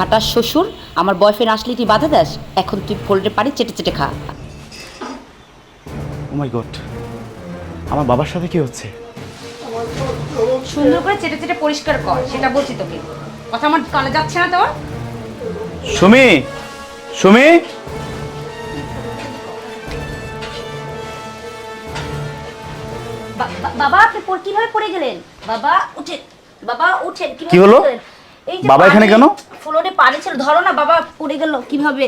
খাটার শ্বশুর আমার বয়ফ্রেন্ড আসলে তুই বাধা দাস এখন তুই ফোল্ডের পারি চেটে চেটে খা। ও মাই গড আমার বাবার সাথে কি হচ্ছে? সুন্দর করে চেটে চেটে পরিষ্কার কর সেটা বলছি তোকে। কথা আমার কানে যাচ্ছে না তোর? সুমি সুমি। বাবা আপনি পড়- কীভাবে পড়ে গেলেন? বাবা উঠেন বাবা উঠেন কি হলো? এই বাবা এখানে কেন? ফ্লোরে পানি ছিল ধরো না বাবা পড়ে গেল কীভাবে?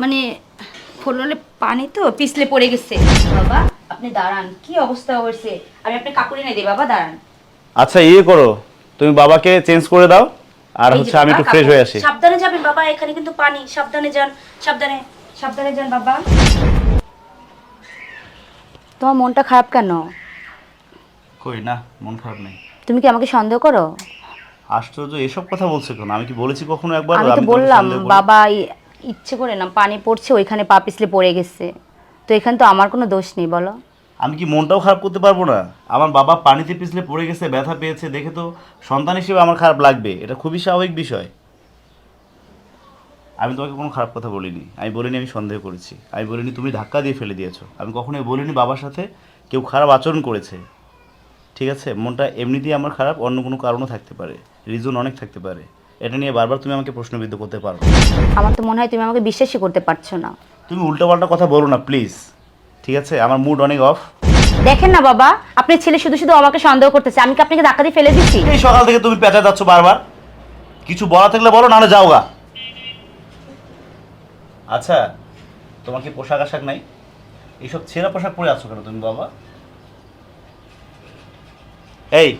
মানে ফ্লোরে পানি তো পিছলে পড়ে গেছে। বাবা আপনি দাঁড়ান কি অবস্থা হয়েছে? আমি আপনি কাপড় এনে দিই বাবা দাঁড়ান। আচ্ছা ইয়ে করো তুমি বাবাকে চেঞ্জ করে দাও আর হচ্ছে আমি একটু ফ্রেশ হয়ে আসি। সাবধানে যাবেন বাবা এখানে কিন্তু পানি সাবধানে যান সাবধানে সাবধানে যান বাবা। তোমার মনটা খারাপ কেন? কই না মন খারাপ নেই। তুমি কি আমাকে সন্দেহ করো? আশ্চর্য এসব কথা বলছো কেন? আমি কি বলেছি কখনো একবার? আমি তো বললাম বাবা ইচ্ছে করে না পানি পড়ছে ওইখানে পা পিছলে পড়ে গেছে। তো এখানে তো আমার কোনো দোষ নেই বলো। আমি কি মনটাও খারাপ করতে পারব না? আমার বাবা পানিতে পিছলে পড়ে গেছে ব্যথা পেয়েছে দেখে তো সন্তান হিসেবে আমার খারাপ লাগবে। এটা খুবই স্বাভাবিক বিষয়। আমি তোমাকে কোনো খারাপ কথা বলিনি। আমি বলিনি আমি সন্দেহ করেছি। আমি বলিনি তুমি ধাক্কা দিয়ে ফেলে দিয়েছ। আমি কখনোই বলিনি বাবার সাথে কেউ খারাপ আচরণ করেছে। ঠিক আছে? মনটা এমনিতেই আমার খারাপ অন্য কোনো কারণও থাকতে পারে। রিজন অনেক থাকতে পারে। এটা নিয়ে বারবার তুমি আমাকে প্রশ্নবিদ্ধ করতে পারো। আমার তো মনে হয় তুমি আমাকে বিশ্বাসই করতে পারছ না। তুমি উল্টোপাল্টা কথা বলো না প্লিজ ঠিক আছে? আমার মুড অনেক অফ দেখেন না বাবা আপনি ছেলে শুধু শুধু আমাকে সন্দেহ করতেছে। আমি কি আপনাকে ধাক্কা দিয়ে ফেলে দিচ্ছি? এই সকাল থেকে তুমি পেঁচা যাচ্ছ বারবার। কিছু বলা থাকলে বলো নাহলে যাও গা। আচ্ছা তোমার কি পোশাক আশাক নাই? এইসব ছেঁড়া পোশাক পরে আছো কেন তুমি বাবা? এই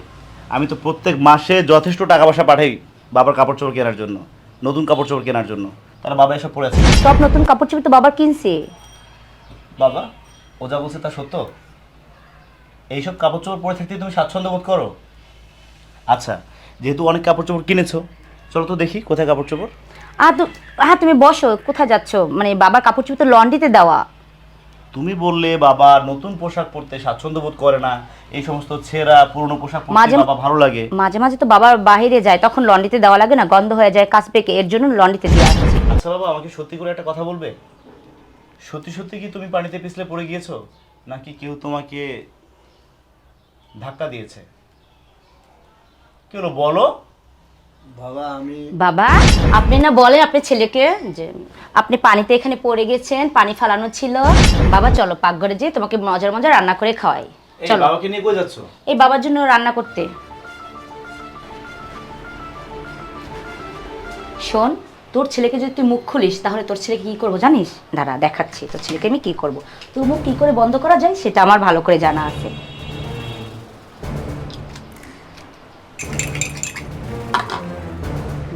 আমি তো প্রত্যেক মাসে যথেষ্ট টাকা পয়সা পাঠাই বাবার কাপড় চোপড় কেনার জন্য নতুন কাপড় চোপড় কেনার জন্য। তাহলে বাবা এসব পরে আছে। সব নতুন কাপড় চোপড় তো বাবার কিনছে। বাবা ও যা বলছে তা সত্য? এইসব কাপড় চোপড় পরে থাকতে তুমি স্বাচ্ছন্দ্য বোধ করো? আচ্ছা যেহেতু অনেক কাপড় চোপড় কিনেছো চলো তো দেখি কোথায় কাপড় চোপড়। আর হ্যাঁ তুমি বসো কোথায় যাচ্ছ? মানে বাবার কাপড় চোপড় তো লন্ড্রিতে দেওয়া। তুমি বললে বাবা নতুন পোশাক পরতে স্বাচ্ছন্দ্য বোধ করে না। এই সমস্ত ছেঁড়া পুরনো পোশাক পরতে বাবা ভালো লাগে। মাঝে মাঝে তো বাবার বাইরে যায় তখন লন্ডিতে দেওয়া লাগে না গন্ধ হয়ে যায় কাজ পেকে এর জন্য লন্ডিতে দিয়ে আসছি আচ্ছা বাবা আমাকে সত্যি করে একটা কথা বলবে? সত্যি সত্যি কি তুমি পানিতে পিছলে পড়ে গিয়েছো? নাকি কেউ তোমাকে ধাক্কা দিয়েছে? কি হলো বলো? বাবা আমি বাবা আপনি না বলেন আপনার ছেলেকে যে আপনি পানিতে এখানে পড়ে গেছেন পানি ফালানো ছিল। বাবা চলো পাকঘরে যেয়ে তোমাকে মজার মজার রান্না করে খাওয়াই। চলো। বাবাকে নিয়ে কই যাচ্ছ? এই বাবার জন্য রান্না করতে। শোন তোর ছেলেকে যদি তুই মুখ খুলিস তাহলে তোর ছেলেকে কি করব জানিস? দাঁড়া দেখাচ্ছি তোর ছেলেকে আমি কি করব? তোর মুখ কি করে বন্ধ করা যায় সেটা আমার ভালো করে জানা আছে।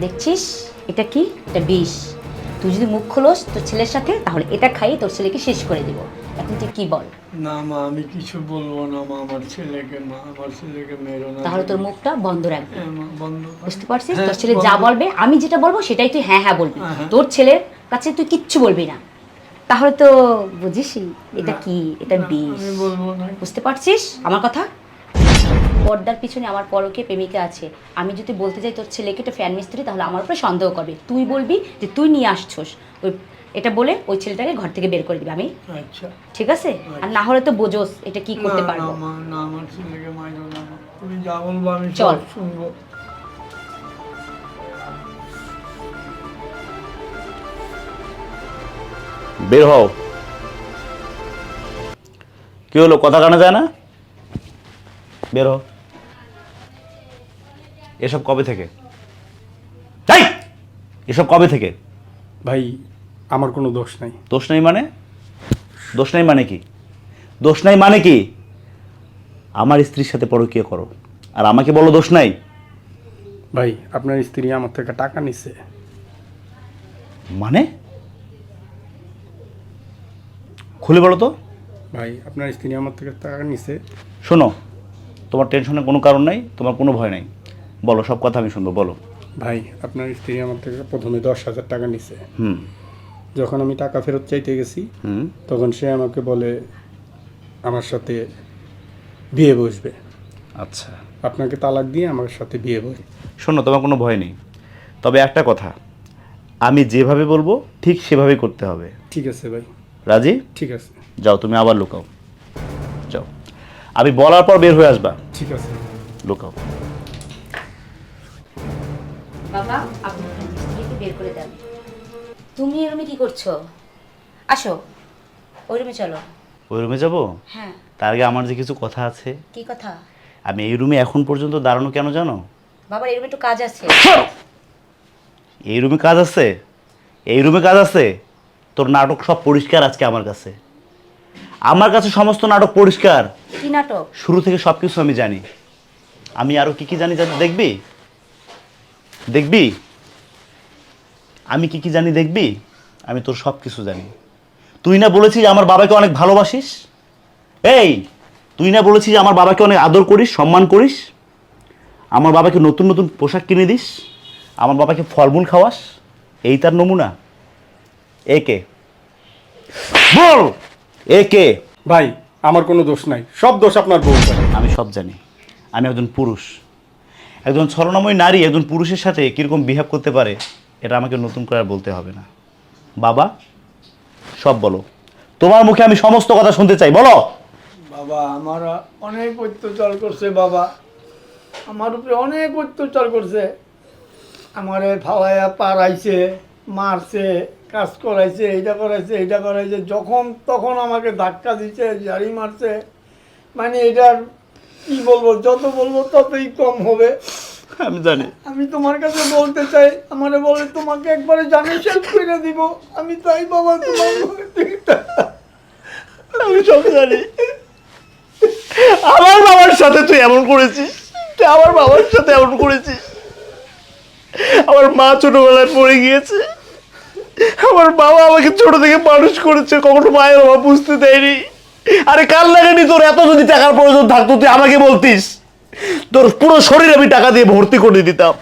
দেখছিস? এটা কি? এটা বিষ। তুই যদি মুখ খোলস তোর ছেলের সাথে তাহলে এটা খাইয়ে তোর ছেলেকে শেষ করে দিব। এখন তুই কি বল? না মা আমি কিছু বলব না মা আমার ছেলেকে মা আমার ছেলেকে মেরো না। তাহলে তোর মুখটা বন্ধ রাখবি হ্যাঁ, বন্ধ বুঝতে পারছিস? হ্যাঁ, তোর ছেলে যা বলবে আমি যেটা বলব সেটাই তুই হ্যাঁ হ্যাঁ বলবি। হ্যাঁ। তোর ছেলের কাছে তুই কিচ্ছু বলবি না। তাহলে তো বুঝিসই এটা কি? এটা বিষ। বুঝতে পারছিস আমার কথা? পর্দার পিছনে আমার পরকে প্রেমিকা আছে। আমি যদি বলতে যাই তোর ছেলেকে একটা ফ্যান মিস্ত্রি তাহলে আমার উপরে সন্দেহ করবে। তুই বলবি যে তুই নিয়ে আসছোস। ওই এটা বলে ওই ছেলেটাকে ঘর থেকে বের করে দিবি। আমি আচ্ছা। ঠিক আছে? আর না হলে তো বোঝোস এটা কি করতে পারব না মা না আমার ছেলেকে মাইরো না তুমি যা বলব আমি চল। শুনব। বের হও। কি হলো? কথা কানে যায় না? বের হও। এসব কবে থেকে? তাই এসব কবে থেকে? ভাই আমার কোনো দোষ নাই। দোষ নাই মানে? দোষ নাই মানে কি? দোষ নাই মানে কি? আমার স্ত্রীর সাথে পরকীয় করো। আর আমাকে বলো দোষ নাই। ভাই আপনার স্ত্রী আমার থেকে টাকা নিছে। মানে? খুলে বলো তো। ভাই আপনার স্ত্রী আমার থেকে টাকা নিছে। শোনো তোমার টেনশনের কোনো কারণ নাই তোমার কোনো ভয় নাই। বলো সব কথা আমি শুনব বলো। ভাই আপনার স্ত্রী আমার থেকে প্রথমে দশ হাজার টাকা নিছে। হুম। যখন আমি টাকা ফেরত চাইতে গেছি হুম। তখন সে আমাকে বলে আমার সাথে বিয়ে বসবে। আচ্ছা। আপনাকে তালাক দিয়ে আমার সাথে বিয়ে বসবে শোনো তোমার কোনো ভয় নেই। তবে একটা কথা আমি যেভাবে বলব ঠিক সেভাবেই করতে হবে। ঠিক আছে ভাই। রাজি? ঠিক আছে। যাও তুমি আবার লুকাও। যাও। আমি বলার পর বের হয়ে আসবা। ঠিক আছে। লুকাও। করে দেন। তুমি এই রুমে কি করছ? আসো ওই রুমে চলো। ওই রুমে যাব? হ্যাঁ। তার আগে আমার যে কিছু কথা আছে। কি কথা? আমি এই রুমে এখন পর্যন্ত দাঁড়ানো কেন জানো? বাবার এই রুমে একটু কাজ আছে। এই রুমে কাজ আছে? এই রুমে কাজ আছে? তোর নাটক সব পরিষ্কার আজকে আমার কাছে। আমার কাছে সমস্ত নাটক পরিষ্কার। কি নাটক? শুরু থেকে সব কিছু আমি জানি। আমি আরও কি কি জানি জানি দেখবি? দেখবি? আমি কি কি জানি দেখবি? আমি তোর সব কিছু জানি। তুই না বলেছিস আমার বাবাকে অনেক ভালোবাসিস? এই তুই না বলেছিস আমার বাবাকে অনেক আদর করিস সম্মান করিস? আমার বাবাকে নতুন নতুন পোশাক কিনে দিস? আমার বাবাকে ফলমূল খাওয়াস? এই তার নমুনা। এ একে বল! একে ভাই আমার কোনো দোষ নাই। সব দোষ আপনার বউ আমি সব জানি। আমি একজন পুরুষ। একজন ছলনাময় নারী একজন পুরুষের সাথে কীরকম বিহেভ করতে পারে? এটা আমাকে নতুন করে আর বলতে হবে না। বাবা, সব বলো। তোমার মুখে আমি সমস্ত কথা শুনতে চাই, বলো। বাবা, আমার অনেক অত্যাচার করছে বাবা। আমার উপরে অনেক অত্যাচার করছে। আমারে ফালাইয়া পারাইছে মারছে, কাজ করাইছে, এইটা করাইছে এইটা করাইছে। যখন তখন আমাকে ধাক্কা দিচ্ছে জারি মারছে। মানে এটার কি বলব, যত বলব ততই কম হবে। আমি জানি। আমি তোমার কাছে বলতে চাই আমারে বলে তোমাকে একবারে জানি শেষ করে দিব। আমি তাই বাবা তোমার আমি সব জানি। আমার বাবার সাথে তুই এমন করেছিস? তুই আমার বাবার সাথে এমন করেছিস? আমার মা ছোটবেলায় পড়ে গিয়েছে। আমার বাবা আমাকে ছোট থেকে মানুষ করেছে কখনো মায়ের বাবা বুঝতে দেয়নি। আরে কাল লাগেনি তোর এত যদি টাকার প্রয়োজন থাকতো তুই আমাকে বলতিস? তোর পুরো শরীর আমি টাকা দিয়ে ভর্তি করে দিতাম।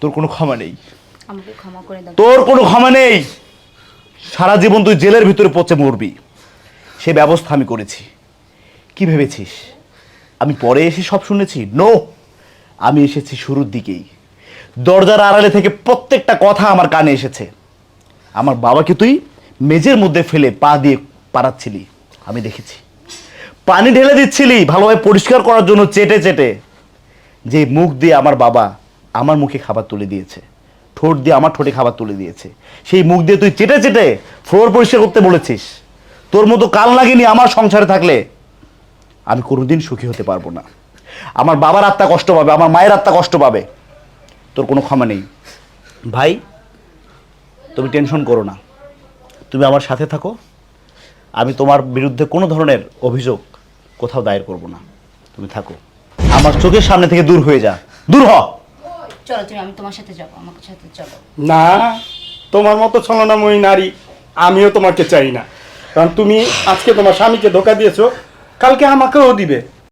তোর কোনো ক্ষমা নেই। আমাকে ক্ষমা করে দাও। তোর কোনো ক্ষমা নেই। সারা জীবন তুই জেলের ভিতরে পচে মরবি। সে ব্যবস্থা আমি করেছি। কি ভেবেছিস? আমি পরে এসে সব শুনেছি? নো আমি এসেছি শুরুর দিকেই। দরজার আড়ালে থেকে প্রত্যেকটা কথা আমার কানে এসেছে। আমার বাবাকে তুই মেজের মধ্যে ফেলে পা দিয়ে পাড়াচ্ছিলি। আমি দেখেছি। পানি ঢেলে দিচ্ছিলি, ভালোভাবে পরিষ্কার করার জন্য চেটে চেটে। যে মুখ দিয়ে আমার বাবা আমার মুখে খাবার তুলে দিয়েছে, ঠোঁট দিয়ে আমার ঠোঁটে খাবার তুলে দিয়েছে, সেই মুখ দিয়ে তুই চেটে চেটে ফ্লোর পরিষ্কার করতে বলেছিস, তোর মতো কাল লাগেনি আমার সংসারে থাকলে আমি কোনোদিন সুখী হতে পারব না। আমার বাবার আত্মা কষ্ট পাবে, আমার মায়ের আত্মা কষ্ট পাবে, তোর কোনো ক্ষমা নেই। ভাই, তুমি টেনশন করো না, তুমি আমার সাথে থাকো, আমি তোমার বিরুদ্ধে কোনো ধরনের অভিযোগ কোথাও দায়ের করব না। তুমি থাকো। আমার চোখের সামনে থেকে দূর হয়ে যা। দূর হ। চলো তুমি আমি তোমার সাথে যাব আমার সাথে চলো। না তোমার মতো ছলনাময়ী নারী আমিও তোমাকে চাই না। কারণ তুমি আজকে তোমার স্বামীকে ধোকা দিয়েছ কালকে আমাকেও দিবে।